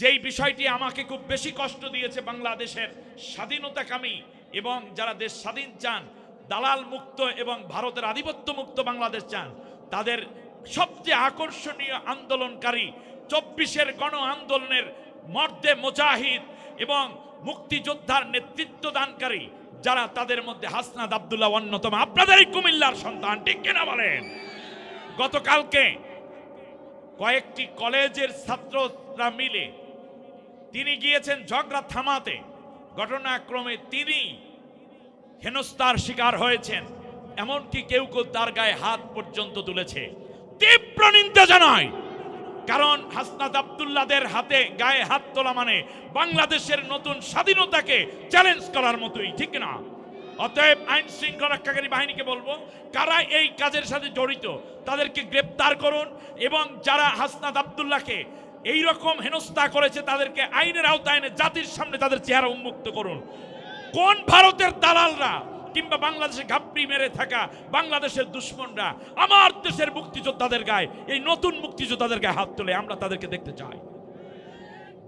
যেই বিষয়টি আমাকে খুব বেশি কষ্ট দিয়েছে বাংলাদেশের স্বাধীনতাকামী এবং যারা দেশ স্বাধীন চান, দালাল মুক্ত এবং ভারতের আধিপত্য মুক্ত বাংলাদেশ চান, তাদের সবচেয়ে আকর্ষণীয় আন্দোলনকারী চব্বিশের গণ আন্দোলনের মর্দে মুজাহিদ এবং মুক্তিযোদ্ধার নেতৃত্ব দানকারী, যারা তাদের মধ্যে হাসনাদ আবদুল্লাহ অন্যতম। আপনাদের এই কুমিল্লার সন্তান, ঠিক কিনা বলেন? গতকালকে কয়েকটি কলেজের ছাত্ররা মিলে তিনি গিয়েছেন ঝগড়া থামাতে। ঘটনাক্রমে তিনি হেনস্তার শিকার হয়েছেন, এমনকি কেউ কেউ তার গায়ে হাত পর্যন্ত তুলেছে। তীব্র নিন্দা জানায়, কারণ হাসনাত আবদুল্লাদের হাতে গায়ে হাত তোলা মানে বাংলাদেশের নতুন স্বাধীনতাকে চ্যালেঞ্জ করার মতোই, ঠিক না? অতএব আইন শৃঙ্খলা রক্ষাকারী বাহিনীকে বলব, কারা এই কাজের সাথে জড়িত, তাদেরকে গ্রেপ্তার করুন এবং যারা হাসনাত আবদুল্লাহকে এই রকম হেনস্থা করেছে তাদেরকে আইনের আওতায় এনে জাতির সামনে তাদের চেহারা উন্মুক্ত করুন। কোন ভারতের দালালরা কিংবা বাংলাদেশে ঘাপড়ি মেরে থাকা বাংলাদেশের দুশ্মনরা, আমার দেশের মুক্তিযোদ্ধাদের গায়ে, এই নতুন মুক্তিযোদ্ধাদের গায়ে হাত তোলে আমরা তাদেরকে দেখতে চাই।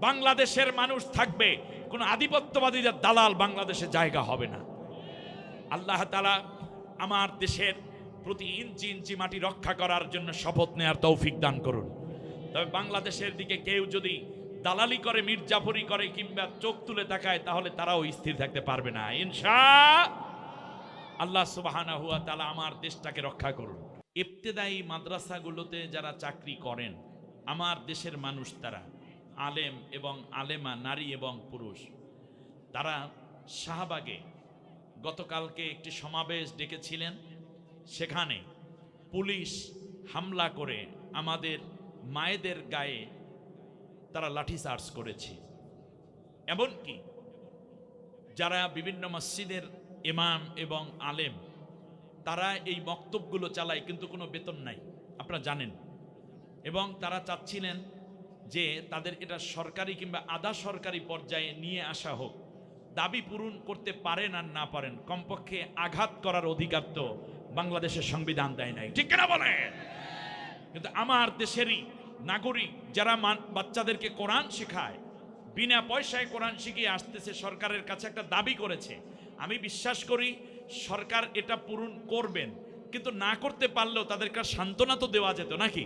বাংলাদেশের মানুষ থাকবে, কোনো আধিপত্যবাদীদের দালাল বাংলাদেশে জায়গা হবে না। আল্লাহ তালা আমার দেশের প্রতি ইঞ্চি ইঞ্চি মাটি রক্ষা করার জন্য শপথ নেয়ার তৌফিক দান করুন। তবে বাংলাদেশের দিকে কেউ যদি দালালি করে মির্জাফরি করে কিংবা চোখ তুলে তাকায়, তাহলে তারাও স্থির থাকতে পারবে না। ইনশা আল্লাহ সুবাহানা হুয়া তালা আমার দেশটাকে রক্ষা করুন। ইবতেদায়ী মাদ্রাসাগুলোতে যারা চাকরি করেন, আমার দেশের মানুষ তারা, আলেম এবং আলেমা, নারী এবং পুরুষ, তারা শাহবাগে গতকালকে একটি সমাবেশ ডেকেছিলেন। সেখানে পুলিশ হামলা করে আমাদের মায়েদের গায়ে তারা লাঠি চার্জ করেছে। এমনকি যারা বিভিন্ন মসজিদের ইমাম এবং আলেম, তারা এই বক্তব্যগুলো চালায়, কিন্তু কোনো বেতন নাই। আপনারা জানেন। এবং তারা চাচ্ছিলেন যে তাদের এটা সরকারি কিংবা আধা সরকারি পর্যায়ে নিয়ে আসা হোক। দাবি পূরণ করতে পারেন আর না পারেন, কমপক্ষে আঘাত করার অধিকার তো বাংলাদেশের সংবিধান দেয় নাই। ঠিক কিনা বলে কিন্তু আমার দেশেরই নাগরিক যারা বাচ্চাদেরকে কোরআন শেখায়, বিনা পয়সায় কোরআন শিখিয়ে আসতেছে, সরকারের কাছে একটা দাবি করেছে। আমি বিশ্বাস করি সরকার এটা পূরণ করবেন, কিন্তু না করতে পারলেও তাদেরকে সান্ত্বনা তো দেওয়া যেত নাকি?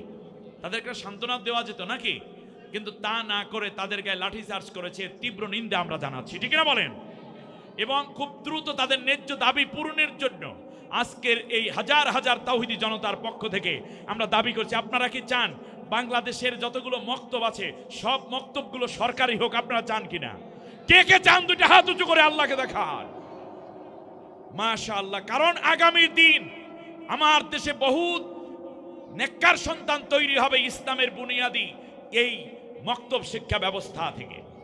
তাদেরকে সান্ত্বনা দেওয়া যেত নাকি? কিন্তু তা না করে তাদের গায়ে লাঠি চার্জ করেছে তীব্র নিন্দা আমরা জানাচ্ছি, ঠিক না বলেন? এবং খুব দ্রুত তাদের ন্যায্য দাবি পূরণের জন্য আজকের এই হাজার হাজার তাহিদি জনতার পক্ষ থেকে আমরা দাবি করছি, আপনারা কি চান বাংলাদেশের যতগুলো মক্তব আছে, সব মক্তবগুলো সরকারি হোক, আপনারা চান কিনা? কে কে চান দুটো হাত উঁচু করে আল্লাহকে দেখান? মাশা আল্লাহ কারণ আগামী দিন আমার দেশে বহুত নেককার সন্তান তৈরি হবে ইসলামের বুনিয়াদি এই মক্তব শিক্ষা ব্যবস্থা থেকে।